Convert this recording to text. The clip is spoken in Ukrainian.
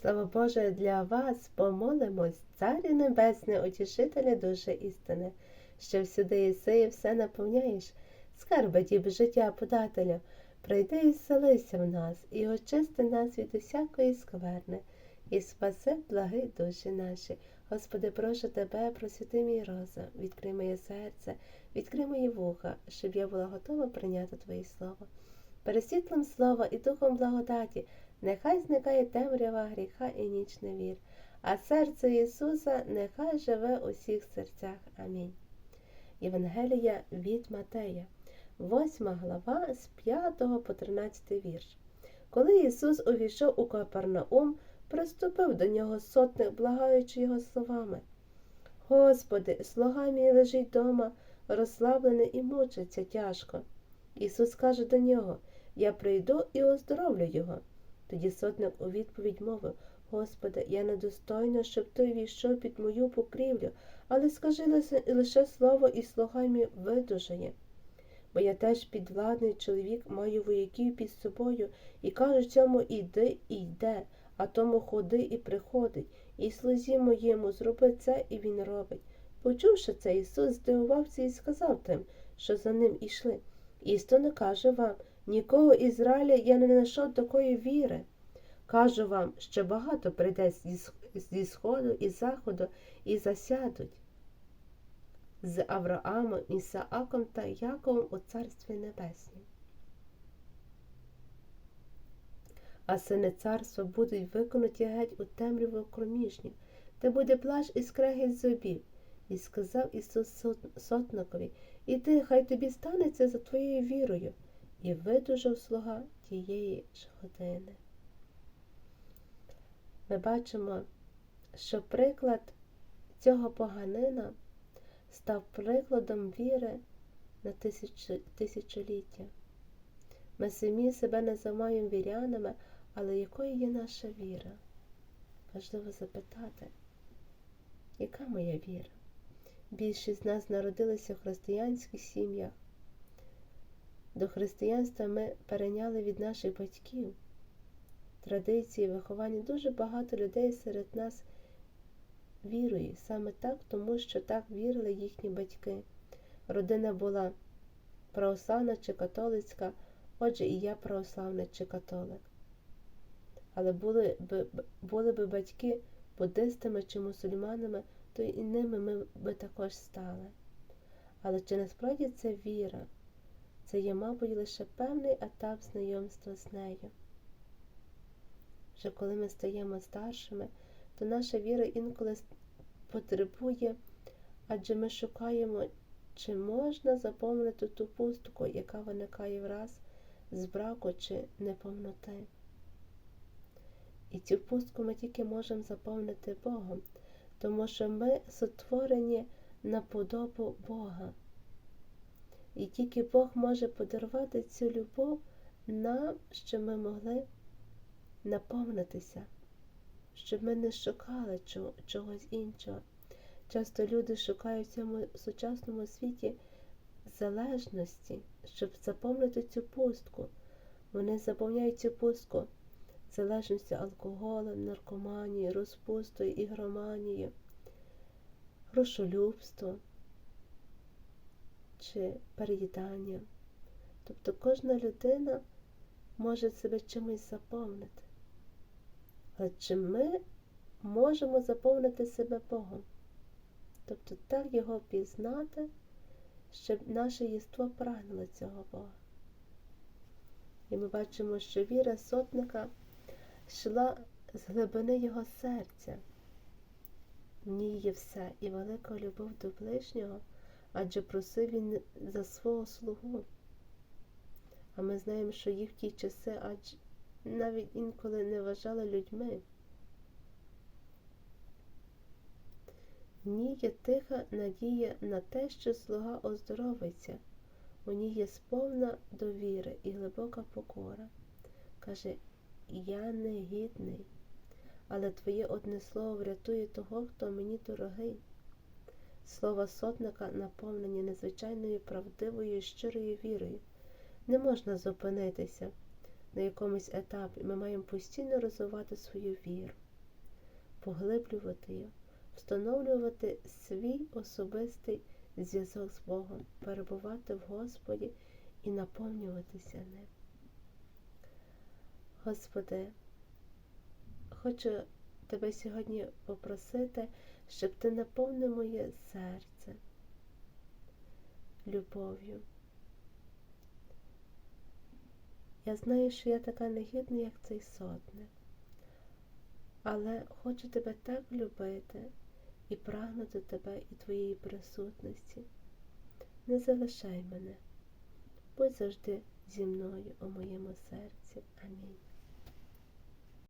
Слава Боже, для вас помолимось, Царю Небесне, утішителя душі істини, що всюди єси і все наповняєш, скарби діб життя подателя, прийди і селися в нас, і очисти нас від усякої скверни, і спаси благи душі наші. Господи, прошу тебе, просвіти мій розум, відкрий моє серце, відкрий мої вуха, щоб я була готова прийняти Твоє Слово. Пересвітлим слова і духом благодаті, нехай зникає темрява гріха і ніч невір, а серце Ісуса нехай живе у всіх серцях. Амінь. Євангелія від Матея, 8 глава з 5 по 13 вірш. Коли Ісус увійшов у Капернаум, приступив до нього сотник, благаючи його словами. Господи, слуга мій лежить дома, розслаблений і мучиться тяжко. Ісус каже до нього Я прийду і оздоровлю його. Тоді сотник у відповідь мовив Господи, я недостойна, щоб той війшов під мою покрівлю, але скажи лише, слово і слуга мій видужає. Бо я теж підвладний чоловік, маю вояків під собою, і кажу цьому іди і йде, а тому ходи і приходить, і слузі моєму зроби це, і він робить. Почувши це, Ісус здивувався і сказав тим, що за ним ішли. Істинно кажу вам, нікого Ізраїля я не знайшов такої віри. Кажу вам, що багато прийде зі сходу і заходу і засядуть з Авраамом, Ісааком та Яковом у Царстві Небеснім. А сини царства будуть виконуті геть у темряву кроміжню, де буде плач і скрегіт зубів. І сказав Ісус сотникові, Іди, хай тобі станеться за твоєю вірою, і видужав слуга тієї ж години. Ми бачимо, що приклад цього поганина став прикладом віри на тисячу, тисячоліття. Ми самі себе називаємо вірянами, але якою є наша віра? Важливо запитати, яка моя віра? Більшість з нас народилися в християнських сім'ях. До християнства ми перейняли від наших батьків. Традиції, виховання дуже багато людей серед нас вірує саме так, тому що так вірили їхні батьки. Родина була православна чи католицька, отже, і я православна чи католик. Але були б, були б батьки буддистами чи мусульманами, то і ними ми би також стали. Але чи насправді це віра? Це є, мабуть, лише певний етап знайомства з нею. Вже коли ми стаємо старшими, то наша віра інколи потребує, адже ми шукаємо, чи можна заповнити ту пустку, яка виникає враз з браку чи неповноти. І цю пустку ми тільки можемо заповнити Богом, тому що ми сотворені на подобу Бога. І тільки Бог може подарувати цю любов нам, щоб ми могли наповнитися, щоб ми не шукали чогось іншого. Часто люди шукають в цьому сучасному світі залежності, щоб заповнити цю пустку. Вони заповняють цю пустку залежністю алкоголем, наркоманією, розпустою, ігроманією, грошолюбством чи переїданням. Тобто кожна людина може себе чимось заповнити. Але чи ми можемо заповнити себе Богом? Тобто так його пізнати, щоб наше єство прагнуло цього Бога. І ми бачимо, що віра сотника йшла з глибини його серця. В ній є все і велика любов до ближнього, адже просив він за свого слугу. А ми знаємо, що їх в ті часи адже навіть інколи не вважали людьми. В ній є тиха надія на те, що слуга оздоровиться. У ній є сповна довіри і глибока покора. Каже, я не гідний, але твоє одне слово врятує того, хто мені дорогий. Слова сотника наповнені незвичайною правдивою і щирою вірою. Не можна зупинитися на якомусь етапі. Ми маємо постійно розвивати свою віру. поглиблювати його, встановлювати свій особистий зв'язок з Богом, перебувати в Господі і наповнюватися ним. Господи, хочу Тебе сьогодні попросити, щоб Ти наповнив моє серце любов'ю. Я знаю, що я така негідна, як цей сотник, але хочу тебе так любити і прагнути тебе і твоєї присутності. Не залишай мене, будь завжди зі мною у моєму серці. Амінь.